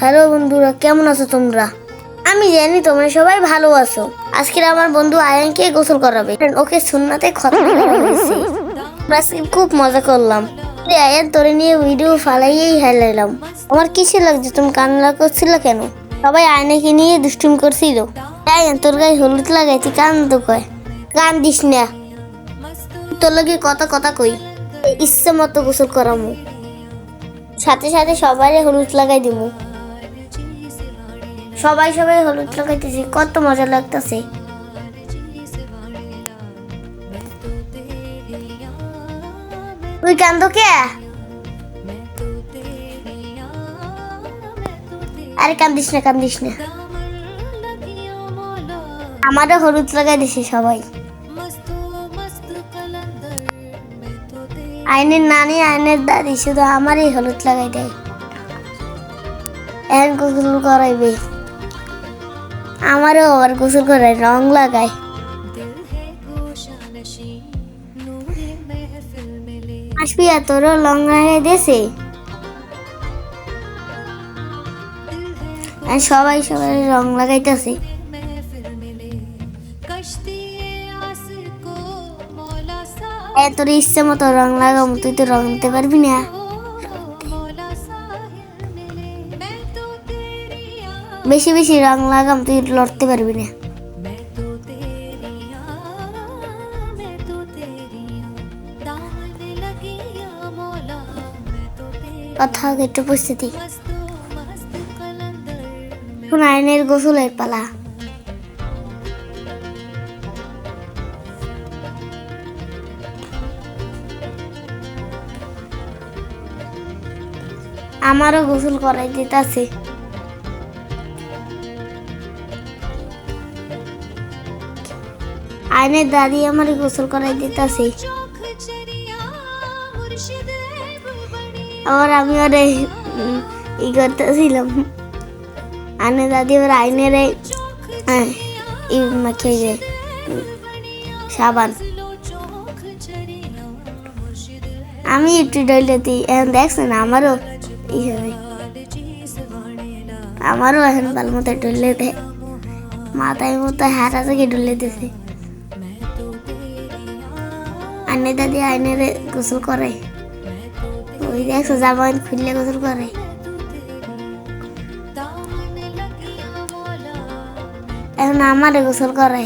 Hello বন্ধুরা, কেমন আছো তোমরা? আমি জানি তোমরা সবাই ভালো আছো। আজকে আমার বন্ধু আয়ানকে গোসল করাবে। ওকে সুন্নাতে খতম করা হয়েছে। খুব মজা করলাম। আয়ান, তোরে নিয়ে ভিডিও ফালাইয়েই হেলাইলাম। আমার কিসে লাগছে? তুমি কান্না করছিল কেন? সবাই আয়নাকে নিয়ে দুষ্টুম করছিল। আয়ান, তোর গায়ে হলুদ লাগাইছি কান তো কয়? কান দিস না। তোর লগে কথা কথা কই। ইচ্ছে মতো গোসল করামু। সাথে সাথে সবাই হলুদ লাগাই দিমু। সবাই সবাই হলুদ লাগাইতেছে কত মজা লাগতেছে। তুই কান্দ কে? আরে কান্দিস না কান্দিস না। আমারও হলুদ লাগাই দিছে সবাই। আইনের নানি, আইনের দাদি, শুধু আমারই হলুদ লাগাই দেয়। এখন গোসল করাইবে? আমারও আবার গোসল করায় রং লাগায় আসবি তোরও রং লাগাই দেছে আর সবাই সবাই রং লাগাইতেছে। এ, তোর ইচ্ছে মতো রং লাগাম, তুই তো রং দিতে পারবি না। বেশি বেশি রং লাগাম, তুই লড়তে পারবি না। কথা একটু উপস্থিতি এখন আইনের গোসলের পালা। আমারও গোসল করাই দিতেছে। আইনের দাদি আমার গোসল করাই দিতেছে। আবার আমি ওরে ই করতেছিলাম। আইনের দাদি ওর আইনের ই মাখিয়ে উম, সাবান। আমি একটু ডলে দিই। এখন দেখছেন আমারও ই হবে। আমারও এখন ভালো মতো ডলে দেয়। মাথায় মতো হাত থেকে ডলে দিছে। আনে দাদি আইনের গোসল করে। ওই দেখছ জামা খুললে গোসল করে। এখন আমারে গোসল করে।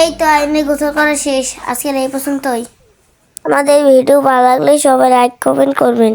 এই তো আইনে গোসল করা শেষ, আজকের এই পর্যন্তই। আমাদের ভিডিও ভালো লাগলে সবাই লাইক কমেন্ট করবেন।